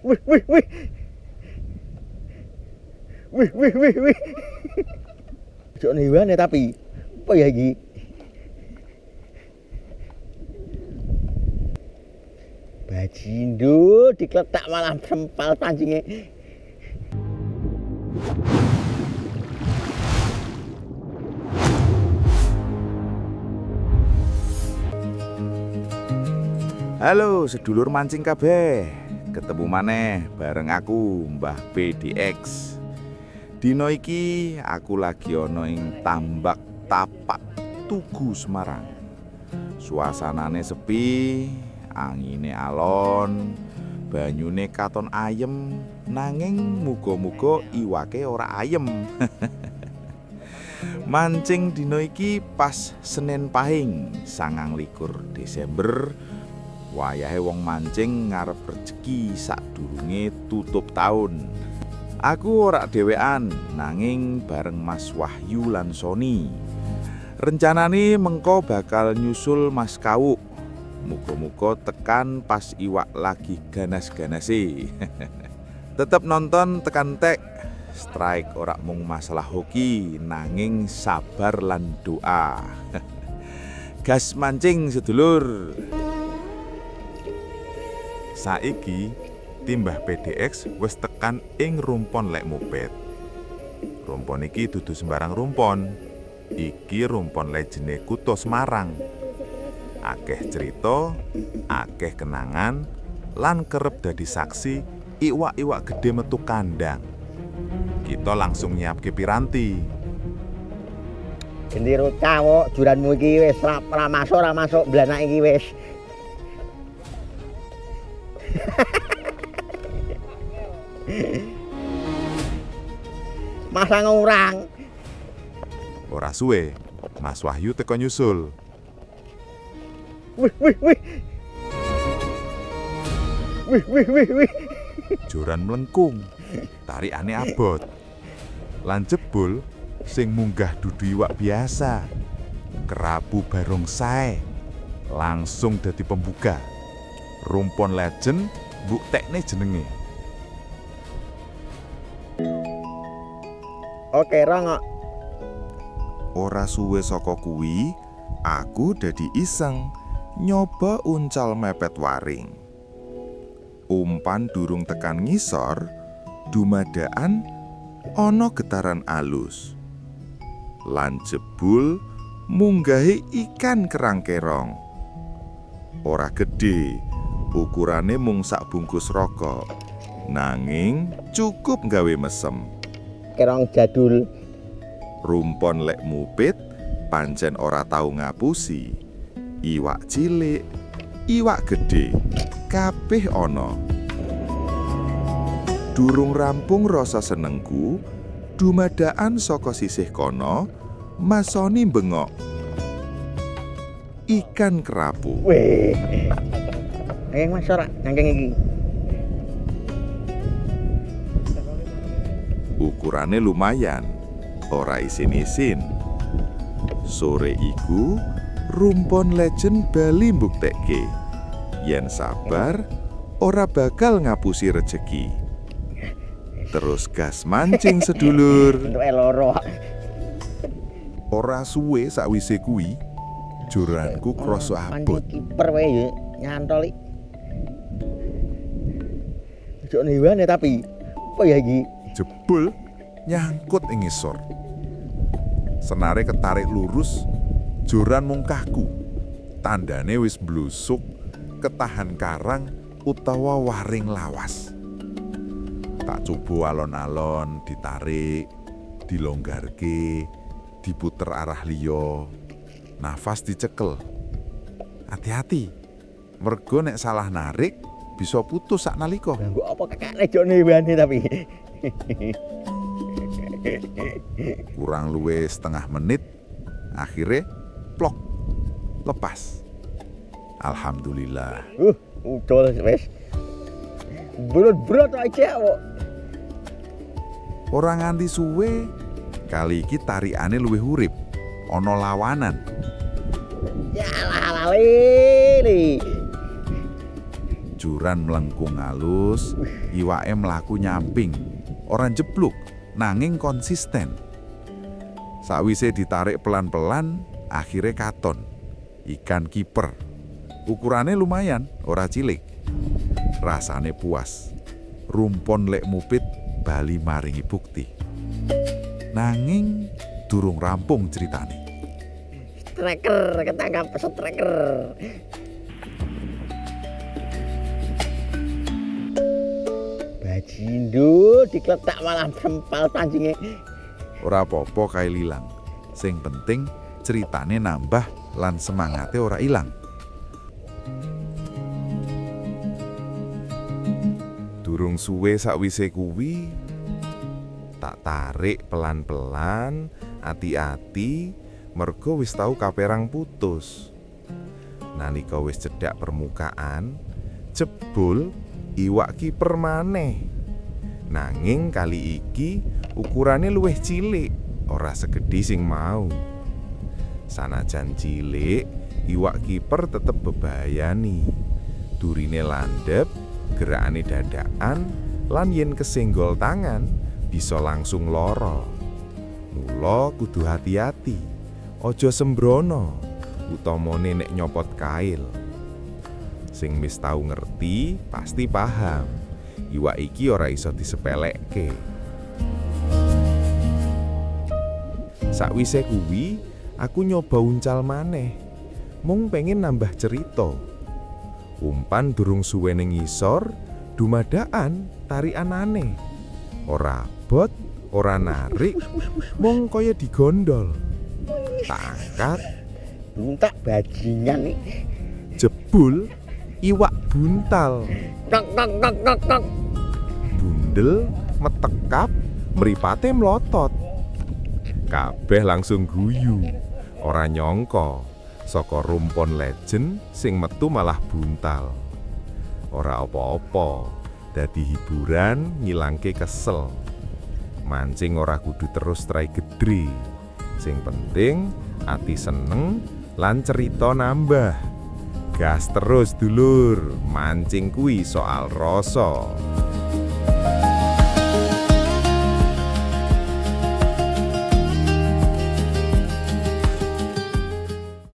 Wih, wih, wih. Wih, wih, wih, wih. Cok hewane tapi apa ya iki? Bajindo dikletak malah sempal pancingnya. Halo sedulur mancing kabeh. Ketemu maneh bareng aku Mbah PDX. Dino iki aku lagi ana ing Tambak Tapak Tugu Semarang. Suasanane sepi, angine alon, banyune katon ayem, nanging muga-muga iwake ora ayem. Mancing dino iki pas Senin Pahing, sangang likur Desember wayahe wong mancing ngarep rezeki sadurunge tutup taun. Aku ora dhewean nanging bareng Mas Wahyu lan Sony. Rencanane mengko bakal nyusul Mas Kawuk. Muga-muga tekan pas iwak lagi ganas-ganase. Tetep nonton tekan tek. Strike ora mung masalah hoki nanging sabar lan doa. Gas mancing sedulur. Saiki timbah PDX wis tekan ing rumpon lek moped. Rumpon iki dudu sembarang rumpon. Iki rumpon lejene Kuto Semarang. Akeh cerita, akeh kenangan, lan kerep dadi saksi iwak-iwak gede metu kandang. Kita langsung nyiapke piranti. Gendiro cawok juranmu iki wis ra ra masuk ra masuk blanak iki wis. Masa ngurang. Ora suwe, Mas Wahyu teko nyusul. Wih, wih, wih. Wih, wih, wih, wih. Joran melengkung, tarikane abot. Lan jebul sing munggah dudu iwak biasa. Kerapu barong sae. Langsung dadi pembuka. Rumpon legend buktekne jenenge. Oke, rongok. Ora suwe saka kuwi, aku dadi iseng nyoba uncal mepet waring. Umpan durung tekan ngisor, dumadaan ana getaran alus. Lan jebul munggahi ikan kerang kerong. Ora gede, ukurane mung sak bungkus rokok. Nanging cukup gawe mesem. Kerong jadul. rumpon lek mupit pancen ora tau ngapusi iwak cilik iwak gede kabeh ana durung rampung rasa senengku dumadaan saka sisih kono masoni bengok ikan kerapu Wih. Nanging Mas ora nanging iki. ukurane lumayan. Ora isin-isin. Sore iku rumpon legend Bali mbuktekke. Yen sabar ora bakal ngapusi rejeki. Terus gas mancing sedulur. Ora suwe sakwise kuwi. Joranku kroso abot. kiper wae ya. Nyantol iki. Cok hewane tapi apa ya iki? jebul nyangkut ing ngisor. Senare ketarik lurus, joran mung kaku. Tandane wis blusuk, ketahan karang utawa waring lawas. Tak coba alon-alon ditarik, dilonggarke, diputer arah liya. Nafas dicekel. Hati-hati. Mergo nek salah narik bisa putus sak nalika. Ganggu apa kakakne cok hewane tapi. kurang luwe setengah menit akhirnya plok lepas Alhamdulillah Uh, ucul wis. Berat-berat aja kok. orang nganti suwe kali iki tarikane luwih urip ana lawanan Ya lali. Banjuran melengkung halus, iwake mlaku nyamping, ora jebluk, nanging konsisten. Sakwise ditarik pelan-pelan, akhirnya katon. Ikan kiper. Ukurannya lumayan, ora cilik. Rasane puas. Rumpon lek mupit bali maringi bukti. Nanging durung rampung ceritane. Striker, ketangkap striker. Bajindo dikletak malah sempal pancingnya. Ora apa-apa kae lilang. Sing penting ceritane nambah lan semangate ora ilang. Durung suwe sakwise kuwi tak tarik pelan-pelan, ati-ati, mergo wis tau kaperang putus. Nalika wis cedhak permukaan, jebul iwak kiper maneh. Nanging kali iki ukurane luwih cilik, ora segede sing mau. Sanajan cilik, iwak kiper tetep bebayani. Durine landep, gerakane dadakan, lan yen kesenggol tangan bisa langsung loro. Mula kudu hati-hati, ojo sembrono, utamane nek nyopot kail. Sing wis tau ngerti pasti paham. Iwak iki ora iso disepelekke. Sakwise kuwi, aku nyoba uncal maneh. Mung pengen nambah cerita. Umpan durung suwe ning ngisor, dumadaan tarikan aneh. Ora bot, ora narik, mung kaya digondol. Tak angkat, Buntak bajingan nih. jebul, iwak buntal. Bundel, metekap, mripate melotot. Kabeh langsung guyu. Ora nyongko, saka rumpon legend sing metu malah buntal. Ora apa-apa, dadi hiburan ngilangke kesel. Mancing ora kudu terus trai gedhe. Sing penting ati seneng lan cerita nambah. Gas terus dulur, mancing kuwi soal rasa.